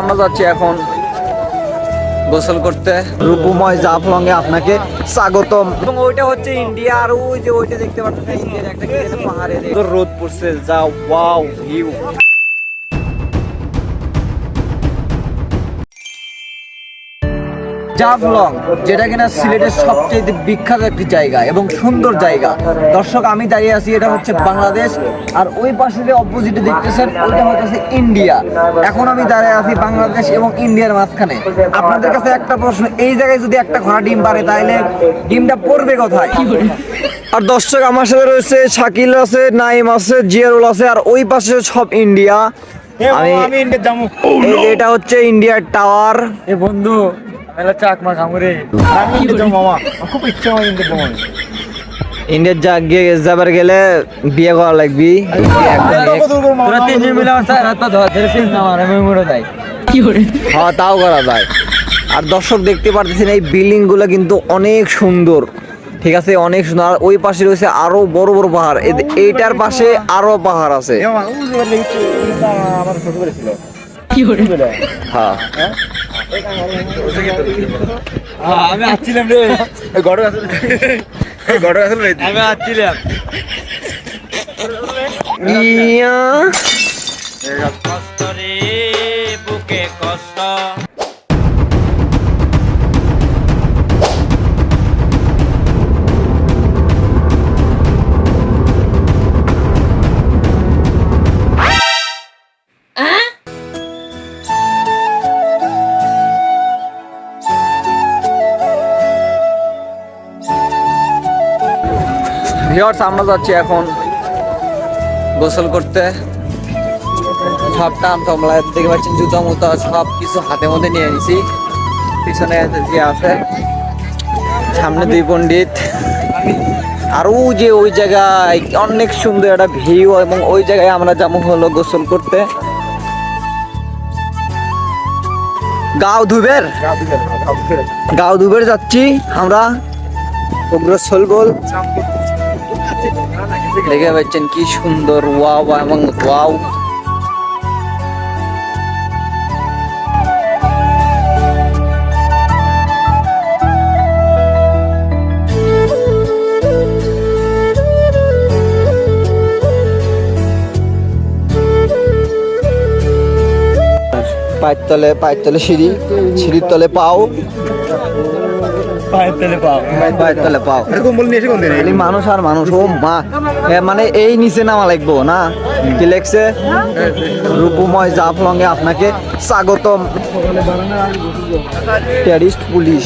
আমরা যাচ্ছি এখন গোসল করতে। রূপময় জাফলং এ আপনাকে স্বাগতম। এবং ওইটা হচ্ছে ইন্ডিয়া, আর ওই যে ওইটা দেখতে পাচ্ছেন, ইন্ডিয়ার একটা সুন্দর রোদ পড়ছে, যা ওয়াও ভিউ জাফলং যেটা কিনা সিলেটের সবচেয়ে বিখ্যাত একটি জায়গা এবং সুন্দর জায়গা। দর্শক আমি দাঁড়িয়ে আছি এটা হচ্ছে বাংলাদেশ আর ওই পাশে যে অপোজিটে দেখতেছেন ওইটা হচ্ছে ইন্ডিয়া। এখন আমি দাঁড়িয়ে আছি বাংলাদেশ এবং ইন্ডিয়ার মাঝখানে। আপনাদের কাছে একটা প্রশ্ন এই জায়গায় যদি একটা ঘোড়া ডিম পারে তাহলে ডিমটা পড়বে কোথায়? আর দর্শক আমার সাথে রয়েছে শাকিল আছে নাইম আছে জিয়ারুল আছে আর ওই পাশে সব ইন্ডিয়া। আমি আমি ইন্ডিয়া যাব এটা হচ্ছে ইন্ডিয়ার টাওয়ার। এ বন্ধু মেলা চাক মা আমি ইন্ডিয়া মামা খুব ইচ্ছা আমার ইন্ডিয়া যাব ইন্ডিয়ার যা যাবার গেলে বিয়ে করা লাগবি। তোরা তিনজন মিলে আমার স্যার হাত ধরা ধরে ফিল্ম আমার আমি মরে যাই। হ্যাঁ তাও করা যায়। আর দর্শক দেখতে পারতেছেন এই বিল্ডিংগুলো কিন্তু অনেক সুন্দর। ঠিক আছে অনেক সুন্দর। ওই পাশে রয়েছে আরও বড় বড় পাহাড়। এইটার পাশে আরও পাহাড় আছে। আমার ছোট ছিল। হ্যাঁ। আমি আসছিলাম রে। গড় আসলে গড় আসলে আমি আসছিলাম। ইয়া কষ্ট রে বুকে কষ্ট। ভিওর্স আমরা যাচ্ছি এখন গোসল করতে। সবটা তোমরা দেখতে পাচ্ছেন জুতা মুতা সব কিছু হাতে মধ্যে নিয়ে নিছি। পিছনে যে আছে সামনে দুই পণ্ডিত। আর ও যে ওই জায়গায় অনেক সুন্দর একটা ভিউ এবং ওই জায়গায় আমরা যেমন হলো গোসল করতে। গাও ধুবের গাও ধুবের যাচ্ছি আমরা। উগ্রসল গোল দেখে পাচ্ছেন কি সুন্দর, ওয়াও, এবং ওয়াও। পায়ের তলে পায়ের তলে সিঁড়ি, সিঁড়ির তলে পাও। পায়ের তেলে পাও। পায়ের তলে পাও। এরকম বলে নিয়ে এসে কোন দিন? মানুষ আর মানুষ ও মা। মানে এই নিচে নামা লাগবো না? কি লেখছে? রূপময় জাফলংয়ে আপনাকে স্বাগতম। Tourist police.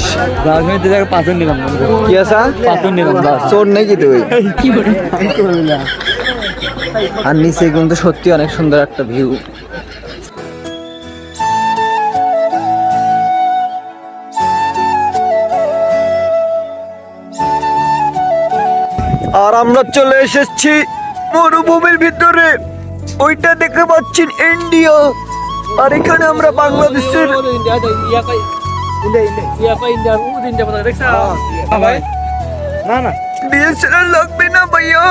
রাজনীতি জায়গায় পাঁচজন নিলাম কি আছে? পাঁচজন নিলাম চোর নাকি তুই? আর নিচে কিন্তু সত্যি অনেক সুন্দর একটা ভিউ আর আমরা চলে এসেছি মরুভূমির ভিতরে। ওইটা দেখতে পাচ্ছেন ইন্ডিয়া। আর এখানে আমরা বাংলাদেশের না না। ডিএসএলআর লাগবে না ভাইয়া।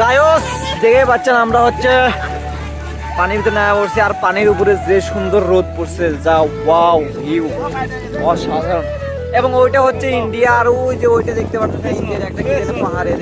গায়স, দেখে পাচ্ছেন আমরা হচ্ছে পানির ভিতরে নেওয়া পড়ছি আর পানির উপরে যে সুন্দর রোদ পড়ছে, যা ওয়াও ভিউ অসাধারণ। এবং ওইটা হচ্ছে ইন্ডিয়া, আর ওই যে ওইটা দেখতে পাচ্ছেন, ইন্ডিয়ার একটা পাহাড়ের